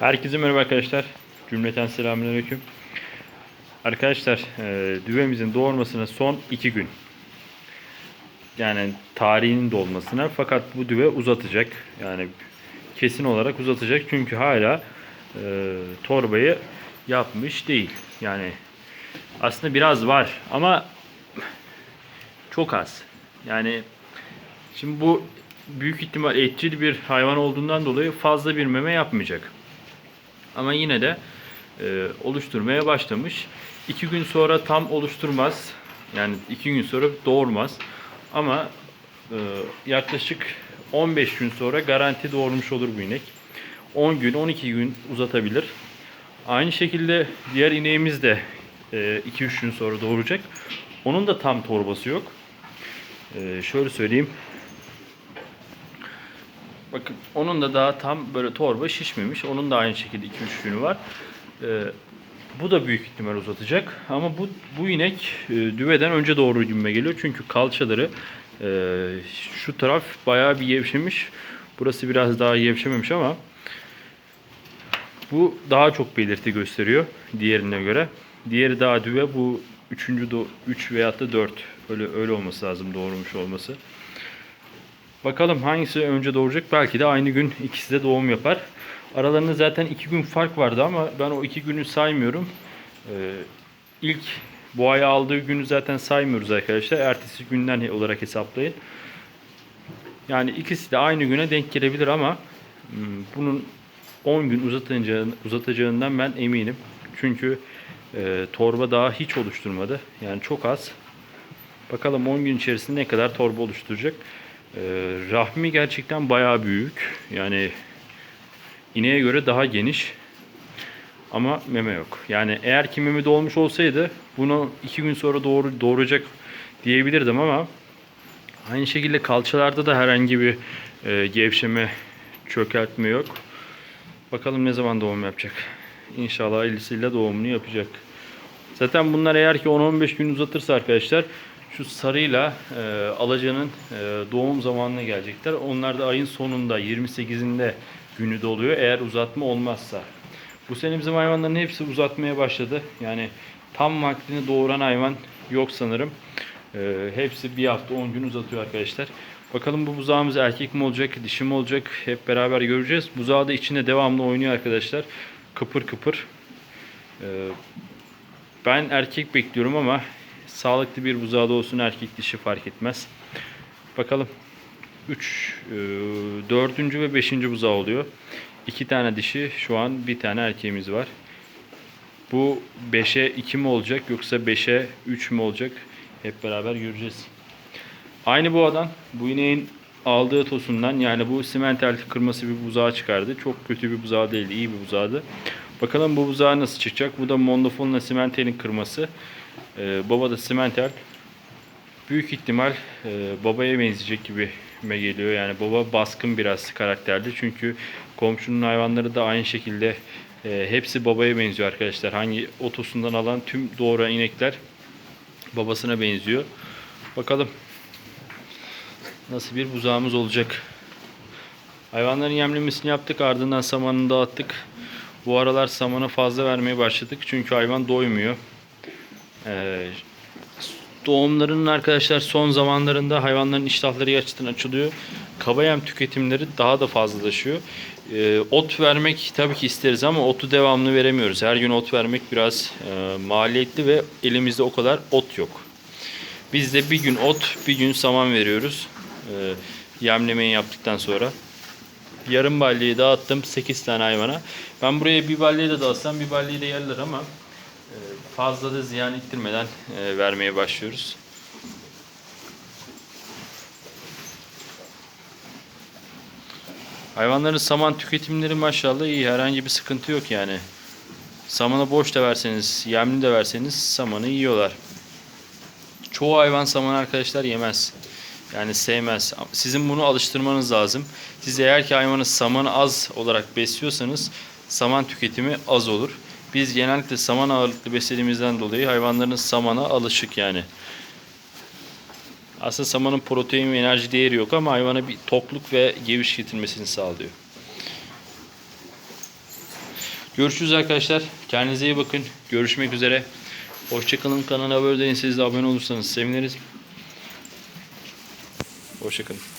Herkese merhaba arkadaşlar. Cümleten selamünaleyküm. Arkadaşlar e, düvemizin doğurmasına son 2 gün. Yani tarihinin dolmasına fakat bu düve uzatacak. Yani kesin olarak uzatacak çünkü hala e, torbayı yapmış değil. Yani aslında biraz var ama çok az. Yani şimdi bu büyük ihtimal etçil bir hayvan olduğundan dolayı fazla bir meme yapmayacak. Ama yine de e, oluşturmaya başlamış. İki gün sonra tam oluşturmaz. Yani iki gün sonra doğurmaz. Ama e, yaklaşık 15 gün sonra garanti doğurmuş olur bu inek. 10 gün, 12 gün uzatabilir. Aynı şekilde diğer ineğimiz de 2-3 gün sonra doğuracak. Onun da tam torbası yok. E, şöyle söyleyeyim. Bakın onun da daha tam böyle torba şişmemiş. Onun da aynı şekilde 2-3 günü var. Ee, bu da büyük ihtimal uzatacak. Ama bu bu inek e, düveden önce doğru günme geliyor. Çünkü kalçaları e, şu taraf bayağı bir gevşemiş. Burası biraz daha gevşememiş ama bu daha çok belirti gösteriyor diğerine göre. Diğeri daha düve bu üçüncü do 3 veyahut da 4 öyle öyle olması lazım doğurmuş olması. Bakalım hangisi önce doğuracak. Belki de aynı gün ikisi de doğum yapar. Aralarında zaten iki gün fark vardı ama ben o iki günü saymıyorum. Ee, ilk boğayı aldığı günü zaten saymıyoruz arkadaşlar. Ertesi günden olarak hesaplayın. Yani ikisi de aynı güne denk gelebilir ama hmm, bunun 10 gün uzatacağını, uzatacağından ben eminim. Çünkü e, torba daha hiç oluşturmadı. Yani çok az. Bakalım 10 gün içerisinde ne kadar torba oluşturacak. Ee, rahmi gerçekten bayağı büyük. Yani ineğe göre daha geniş. Ama meme yok. Yani eğer ki meme dolmuş olsaydı bunu iki gün sonra doğru doğuracak diyebilirdim ama aynı şekilde kalçalarda da herhangi bir e, gevşeme, çökertme yok. Bakalım ne zaman doğum yapacak. İnşallah elisiyle doğumunu yapacak. Zaten bunlar eğer ki 10-15 gün uzatırsa arkadaşlar şu sarıyla e, alacanın e, doğum zamanına gelecekler. Onlar da ayın sonunda 28'inde günü doluyor eğer uzatma olmazsa. Bu sene bizim hayvanların hepsi uzatmaya başladı. Yani tam vaktini doğuran hayvan yok sanırım. E, hepsi bir hafta 10 gün uzatıyor arkadaşlar. Bakalım bu buzağımız erkek mi olacak, dişi mi olacak hep beraber göreceğiz. Buzağı da içinde devamlı oynuyor arkadaşlar. Kıpır kıpır. E, ben erkek bekliyorum ama sağlıklı bir buzağda olsun erkek dişi fark etmez. Bakalım 3 4. ve 5. buzağı oluyor. 2 tane dişi şu an bir tane erkeğimiz var. Bu 5'e 2 mi olacak yoksa 5'e 3 mü olacak? Hep beraber göreceğiz. Aynı bu adam bu ineğin aldığı tosundan yani bu simental kırması bir buzağı çıkardı. Çok kötü bir buzağı değildi, iyi bir buzağdı. Bakalım bu buzağı nasıl çıkacak? Bu da Mondofon'la simentalin kırması. Ee, baba da simental. Büyük ihtimal e, babaya benzeyecek gibi me geliyor. Yani baba baskın biraz karakterli. Çünkü komşunun hayvanları da aynı şekilde e, hepsi babaya benziyor arkadaşlar. Hangi otosundan alan tüm doğuran inekler babasına benziyor. Bakalım nasıl bir buzağımız olacak. Hayvanların yemlemesini yaptık. Ardından samanını dağıttık. Bu aralar samanı fazla vermeye başladık. Çünkü hayvan doymuyor. Ee, doğumlarının arkadaşlar son zamanlarında hayvanların iştahları gerçekten açılıyor. Kaba yem tüketimleri daha da fazlalaşıyor. Ee, ot vermek tabii ki isteriz ama otu devamlı veremiyoruz. Her gün ot vermek biraz e, maliyetli ve elimizde o kadar ot yok. Biz de bir gün ot, bir gün saman veriyoruz. Ee, yemlemeyi yaptıktan sonra. Yarım balyeyi dağıttım 8 tane hayvana. Ben buraya bir balyeyi de dağıtsam bir balyeyi de yerler ama e, fazla da ziyan ettirmeden e, vermeye başlıyoruz. Hayvanların saman tüketimleri maşallah iyi. Herhangi bir sıkıntı yok yani. Samanı boş da verseniz, yemli de verseniz samanı yiyorlar. Çoğu hayvan saman arkadaşlar yemez. Yani sevmez. Sizin bunu alıştırmanız lazım. Siz eğer ki hayvanı samanı az olarak besliyorsanız saman tüketimi az olur. Biz genellikle saman ağırlıklı beslediğimizden dolayı hayvanların samana alışık yani. Aslında samanın protein ve enerji değeri yok ama hayvana bir tokluk ve geviş getirmesini sağlıyor. Görüşürüz arkadaşlar. Kendinize iyi bakın. Görüşmek üzere. Hoşçakalın. Kanala abone değilseniz de abone olursanız seviniriz. Hoşçakalın.